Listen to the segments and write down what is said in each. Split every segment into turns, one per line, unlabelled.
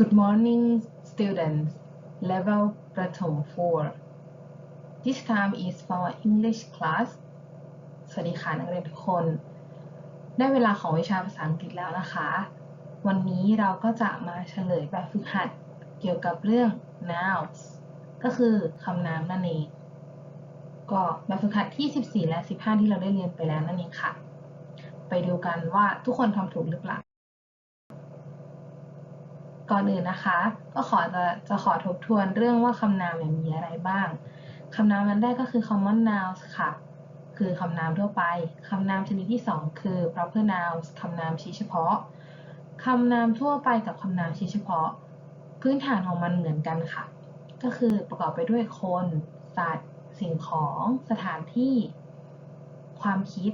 Good morning students level ประถม4 This time is for English class สวัสดีค่ะนักเรียนทุกคน ได้เวลาของวิชาภาษาอังกฤษแล้วนะคะ วันนี้เราก็จะมาเฉลยแบบฝึกหัดเกี่ยวกับเรื่อง nouns ก็คือคำนามนั่นเอง ก็แบบฝึกหัดที่ 14 และ 15 ที่เราได้เรียนไปแล้วนั่นเองค่ะ ไปดูกันว่าทุกคนทำถูกหรือเปล่า ก่อนอื่นนะคะ ก็ขอจะจะขอทบทวนเรื่องว่าคำนามเนี่ยมีอะไรบ้าง คำนามอันแรกก็คือ common nouns ค่ะ คือคำนามทั่วไป คำนามชนิดที่ 2 คือ proper nouns คำนามชี้เฉพาะ คำนามทั่วไปกับคำนามชี้เฉพาะ พื้นฐานของมันเหมือนกันค่ะ ก็คือประกอบไปด้วยคน สัตว์ สิ่งของ สถานที่ ความคิด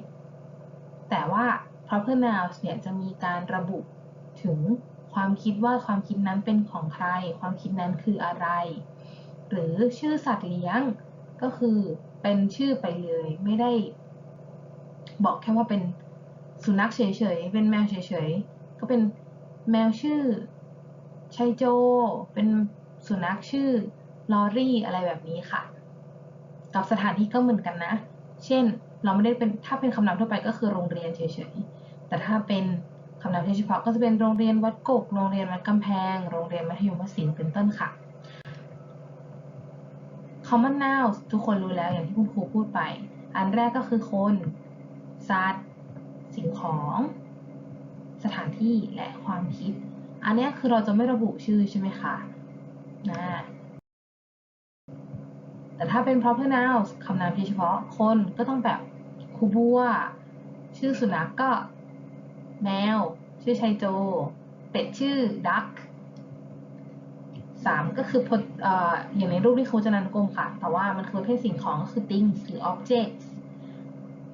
แต่ว่า proper nouns เนี่ยจะมีการระบุถึง ความคิดว่าความคิดนั้นเป็นของใคร ความคิดนั้นคืออะไร หรือชื่อสัตว์เลี้ยงก็คือเป็นชื่อไปเลย ไม่ได้ บอกแค่ว่าเป็นสุนัขเฉยๆ เป็นแมวเฉยๆ ก็เป็นแมวชื่อชัยโจ เป็นสุนัขชื่อลอรี่อะไรแบบนี้ค่ะ กับสถานที่ก็เหมือนกันนะ เช่น เราไม่ได้เป็นถ้าเป็นคำนามทั่วไปก็คือโรงเรียนเฉยๆ แต่ถ้าเป็น คำนามที่เฉพาะก็จะเป็นโรงเรียนวัดกกโรงเรียนวัดกำแพง โรงเรียนมัธยมวศิลป์เป็นต้นค่ะ common nouns ทุกคนรู้แล้วอย่างที่คุณครูพูดไป อันแรกก็คือคน สัตว์ สิ่งของ สถานที่ และความคิด อันนี้คือเราจะไม่ระบุชื่อใช่ไหมคะนะแต่ถ้าเป็น proper nouns คำนามที่เฉพาะ คนก็ต้องแบบครูบัว ชื่อสุนัขกก็ แมว ชื่อชัยโจ เป็ดชื่อ duck สามก็คือพออย่างในรูปที่โคจนานุกรมค่ะ แต่ว่ามันคือประเภทสิ่งของก็คือ things หรือ objects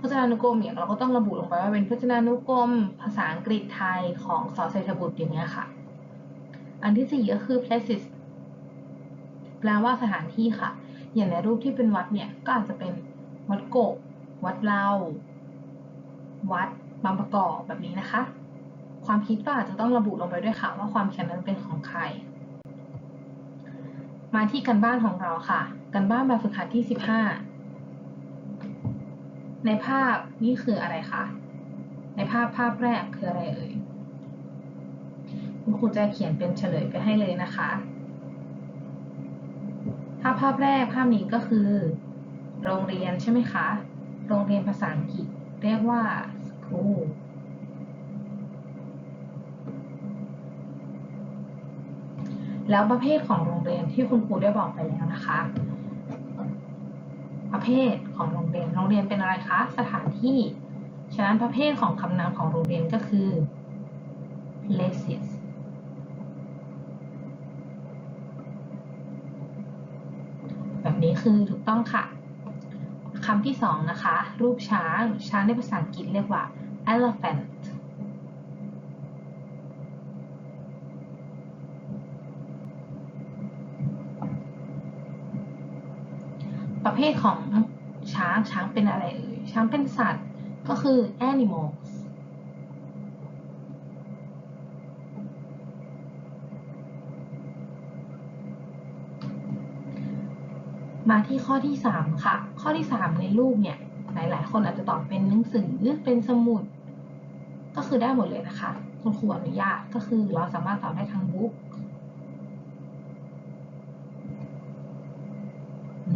พจนานุกรมเนี่ยเราก็ต้องระบุลงไปว่าเป็นพจนานุกรม ภาษาอังกฤษไทยของสอเศรษฐบุตรอย่างเงี้ยค่ะ อันที่สี่ก็คือ places แปลว่าสถานที่ค่ะ อย่างในรูปที่เป็นวัดเนี่ยก็อาจจะเป็นวัดโกวัดเราวัด บางประกอบแบบนี้นะคะ ความคิดก็อาจจะต้องระบุลงไปด้วยค่ะ ว่าความคิดนั้นเป็นของใคร มาที่กันบ้านของเราค่ะ กันบ้านแบบฝึกหัดที่ 15 ในภาพนี่คืออะไรคะ ในภาพภาพแรกคืออะไรเอ่ย คุณครูจะเขียนเป็นเฉลยไปให้เลยนะคะภาพภาพแรกภาพนี้ก็คือ โรงเรียนใช่ไหมคะ โรงเรียนภาษาอังกฤษเรียกว่า แล้วประเภทของโรงเรียนที่คุณครูได้บอกไปแล้วนะคะ ประเภทของโรงเรียน โรงเรียนเป็นอะไรคะ สถานที่ ฉะนั้นประเภทของคำนามของโรงเรียนก็คือ places แบบนี้คือถูกต้องค่ะ คำที่สองนะคะ รูปช้าง ช้างในภาษาอังกฤษเรียกว่า elephant ประเภทของช้างช้างเป็นอะไรเอ่ยช้างเป็นสัตว์ก็คือ animals มาที่ข้อที่ 3 ค่ะ ข้อที่ 3 ในรูปเนี่ยหลาย ๆ คนอาจจะตอบเป็นหนังสือเป็นสมุด ก็คือได้หมดเลยนะคะคุณครูอนุญาตก็คือเราสามารถตอบได้ทั้ง book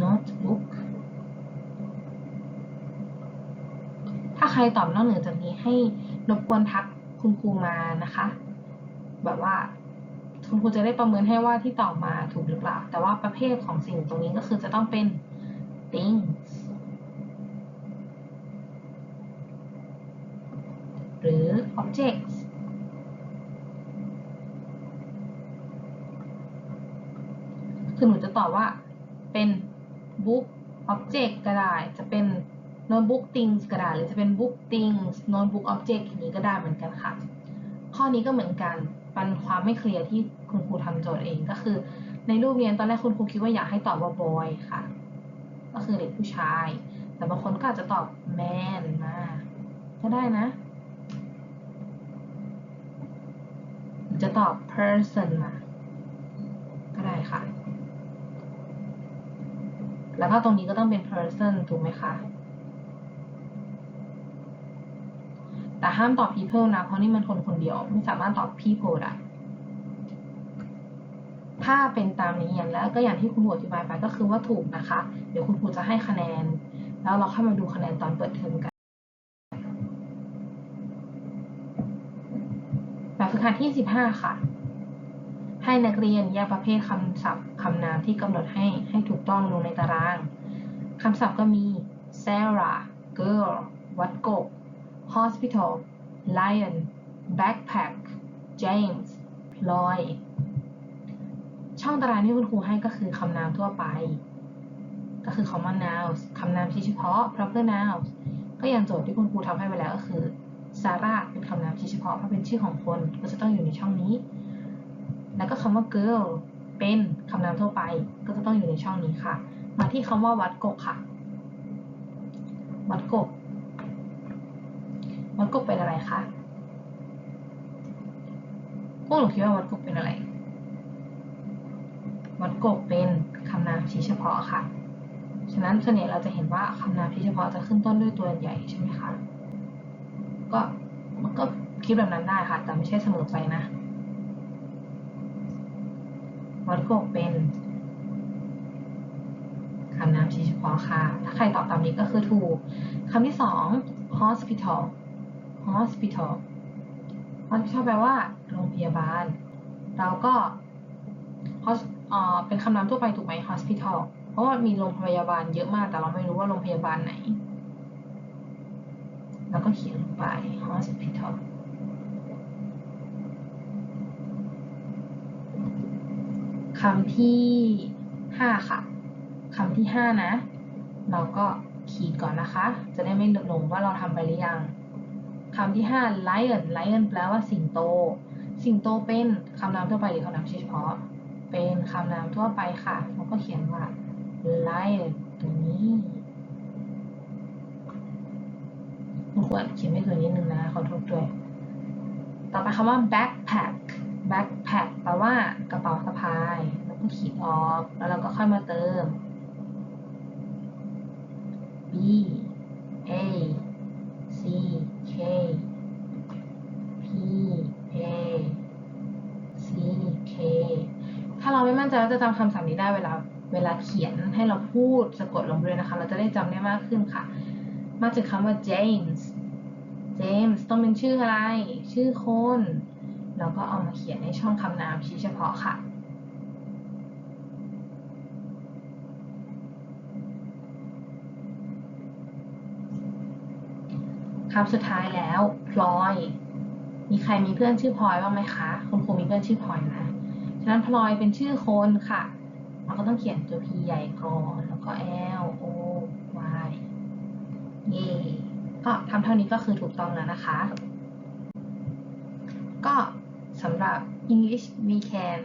notebook ถ้าใครตอบนอกเหนือจากนี้ให้รบกวนทักคุณครูมานะคะ แบบว่า คุณครูจะได้ประเมินให้ว่าที่ตอบมาถูกหรือเปล่า แต่ว่าประเภทของสิ่งตรงนี้ก็คือจะต้องเป็น things หรือ objects คือหนูจะตอบว่าเป็น book object ก็ได้ จะเป็น notebook things ก็ได้ หรือจะเป็น book things notebook object อย่างนี้ก็ได้เหมือนกันค่ะ ข้อนี้ก็เหมือนกัน เป็นความไม่เคลียร์ที่คุณครูทำโจทย์เองก็คือ ในรูปเรียนตอนแรกคุณครูคิดว่าอยากให้ตอบว่า boy ค่ะ ก็คือเด็กผู้ชาย แต่บางคนก็อาจจะตอบ man มาก็ได้นะ จะตอบ person มาค่ะ แล้วก็ตรงนี้ก็ต้องเป็น person ถูกไหมคะ แต่ห้ามตอบ people นะ เพราะนี่มันคนคนเดียว ไม่สามารถตอบ people ได้ ถ้าเป็นตามนี้อย่างแล้วก็อย่างที่คุณครูอธิบายไปก็คือว่าถูกนะคะ เดี๋ยวคุณครูจะให้คะแนน แล้วเราค่อยมาดูคะแนนตอนเปิดเทอมกันแบบฝึกหัดที่ 15 ค่ะ ให้นักเรียนแยกประเภทคำศัพท์คำนามที่กำหนดให้ให้ถูกต้องลงในตารางคำศัพท์ก็มี Sarah girl วัดกบ hospital lion backpack James พลอยช่องตารางที่คุณครูให้ก็คือคำนามทั่วไป ก็คือ common nouns คำนามชี้เฉพาะ proper nouns ก็อย่างโจทย์ที่คุณครูทำให้ไปแล้วก็คือ Sarah เป็นคำนามชี้เฉพาะเพราะเป็นชื่อของคนก็จะต้องอยู่ในช่องนี้ แล้วก็คำว่า girl เป็นคำนามทั่วไปก็จะต้องอยู่ในช่องนี้ค่ะ มาที่คำว่าวัดกบค่ะ วัดกบ วัดกบเป็นอะไรคะ พวกหนูคิดว่าวัดกบเป็นอะไรวัดกบเป็นคำนามชี้เฉพาะค่ะ ฉะนั้นส่วนใหญ่เราจะเห็นว่าคำนามชี้เฉพาะจะขึ้นต้นด้วยตัวใหญ่ใช่ไหมคะ ก็มันก็คิดแบบนั้นได้ค่ะ แต่ไม่ใช่เสมอไปนะวัดกบเป็นคำนามชี้เฉพาะค่ะ ถ้าใครตอบตามนี้ก็คือถูก คำที่สอง hospital hospital hospital แปลว่า โรงพยาบาล เราก็ hos เอ่อเป็นคำนามทั่วไปถูกไหม hospital เพราะว่ามีโรงพยาบาลเยอะมาก แต่เราไม่รู้ว่าโรงพยาบาลไหนเราก็เขียนลงไป hospital คำที่ห้าค่ะ คำที่ห้านะ เราก็ขีดก่อนนะคะ จะได้ไม่หลงว่าเราทำไปหรือยังำที่ห้า lion lion แปลว่าสิงโต สิงโตเป็นคำนามทั่วไปหรือคำนามเฉพาะ เป็นคำนามทั่วไปค่ะเราก็เขียนว่า lion ตรงนี้คุณควรเขียนไม่ตัวนิดนึงนะ ขอโทษด้วย ต่อไปคำว่า backpack backpack แปลว่ากระเป๋าสะพาย แล้วก็ขีดออก แล้วเราก็ค่อยมาเติม b ใจว่าจะจำคำศัพท์นี้ได้เวลาเวลาเขียนให้เราพูดสะกดลงไปเลยนะคะ เราจะได้จำได้มากขึ้นค่ะ มาจากคำว่า James James ต้องเป็นชื่ออะไร ชื่อคนเราก็เอามาเขียนในช่องคำนามชี้เฉพาะค่ะ คำสุดท้ายแล้วพลอย มีใครมีเพื่อนชื่อพลอยบ้างไหมคะ คุณครูมีเพื่อนชื่อพลอยนะ ฉะนั้นพลอยเป็นชื่อคนค่ะ เราก็ต้องเขียนตัว P ใหญ่ก่อนแล้วก็ L O Y เย่ก็ทำเท่านี้ก็คือถูกต้องแล้วนะคะ ก็สำหรับ English We Can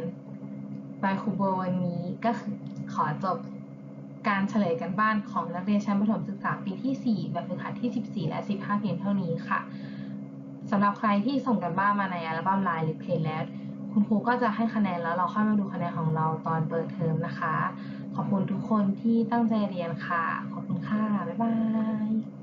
by ครูโบวันนี้ก็คือขอจบการเฉลยกันบ้านของนักเรียนชั้นประถมศึกษาปีที่ 4 แบบฝึกหัดที่ 14 และ 15 เพียงเท่านี้ค่ะสำหรับใครที่ส่งกันบ้านมาในอัลบั้มไลน์หรือเพจแล้ว คุณครูก็จะให้คะแนนแล้วเราค่อยมาดูคะแนนของเราตอนเปิดเทอมนะคะ ขอบคุณทุกคนที่ตั้งใจเรียนค่ะ ขอบคุณค่ะ บ๊ายบาย